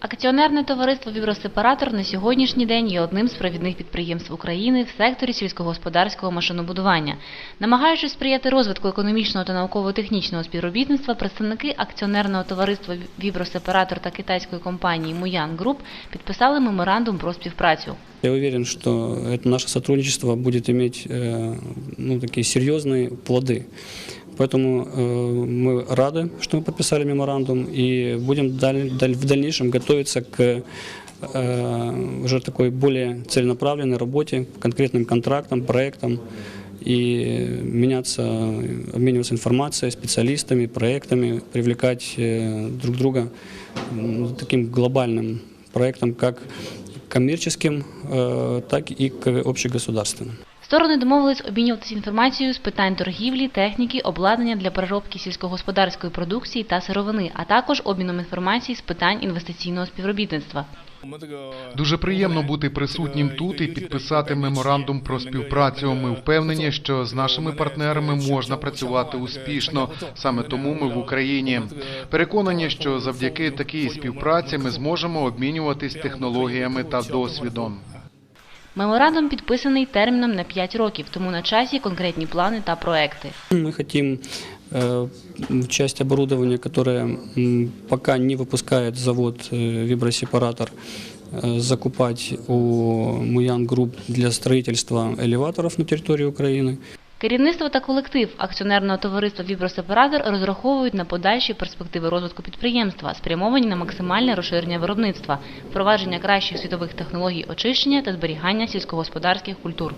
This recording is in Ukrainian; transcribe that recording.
Акціонерне товариство «Вібросепаратор» на сьогоднішній день є одним з провідних підприємств України в секторі сільськогосподарського машинобудування. Намагаючись сприяти розвитку економічного та науково-технічного співробітництва, представники акціонерного товариства «Вібросепаратор» та китайської компанії «Муян Груп» підписали меморандум про співпрацю. Я уверен, что это наше сотрудничество будет иметь э, ну, такие серьезные плоды. Поэтому э, мы рады, что мы подписали меморандум и будем даль- даль- в дальнейшем готовиться к э, уже такой более целенаправленной работе, конкретным контрактам, проектам и меняться, обмениваться информацией, специалистами, проектами, привлекать э, друг друга м, таким глобальным проектам, как коммерческим, э, так и к общегосударственным. Сторони домовились обмінюватися інформацією з питань торгівлі, техніки, обладнання для переробки сільськогосподарської продукції та сировини, а також обміном інформації з питань інвестиційного співробітництва. Дуже приємно бути присутнім тут і підписати меморандум про співпрацю. Ми впевнені, що з нашими партнерами можна працювати успішно. Саме тому ми в Україні. Переконані, що завдяки такій співпраці ми зможемо обмінюватись технологіями та досвідом. Меморандум підписаний терміном на 5 років, тому на часі конкретні плани та проекти. Мы хотим э, часть оборудования, которое м, пока не выпускает завод э, вибросепаратор, э, закупать у Муян Групп для строительства элеваторов на территории Украины. Керівництво та колектив акціонерного товариства «Вібросепаратор» розраховують на подальші перспективи розвитку підприємства, спрямовані на максимальне розширення виробництва, впровадження кращих світових технологій очищення та зберігання сільськогосподарських культур.